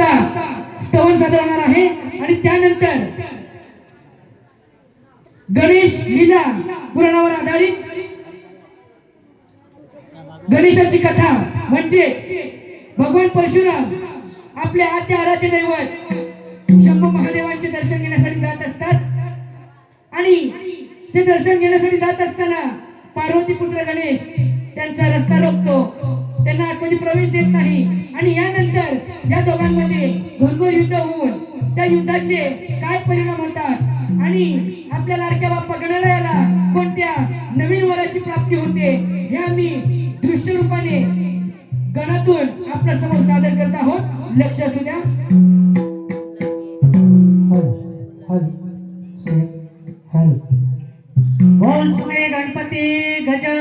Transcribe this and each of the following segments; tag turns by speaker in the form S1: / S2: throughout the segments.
S1: आता स्तवन सादर होणार आहे आणि त्यानंतर गणेश लीला पुराणावर आधारित गणेशाची कथा म्हणजे भगवान परशुराम आपल्या आद्य आराध्य दैवत शंभू महादेवांचे दर्शन घेण्यासाठी जात असतात. आणि ते दर्शन घेण्यासाठी जात असताना पार्वती पुत्र गणेश त्यांचा रस्ता रोखतो. त्यांना आतमध्ये प्रवेश देत नाही. आणि यानंतर या दोघांमध्ये घनघोर युद्ध होऊन त्या युद्धाचे काय परिणाम होतात? आणि आपल्या लाडक्या बाप्पा गणरायाला कोणत्या नवीन वराची प्राप्ती होते? हे आम्ही दृश्य रूपाने गणातून आपल्यासमोर सादर करत आहोत. लक्ष असू द्या.
S2: गणपती गजा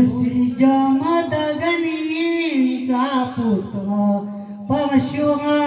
S2: ऋषी जमदगनीचा पुत्र परशुरा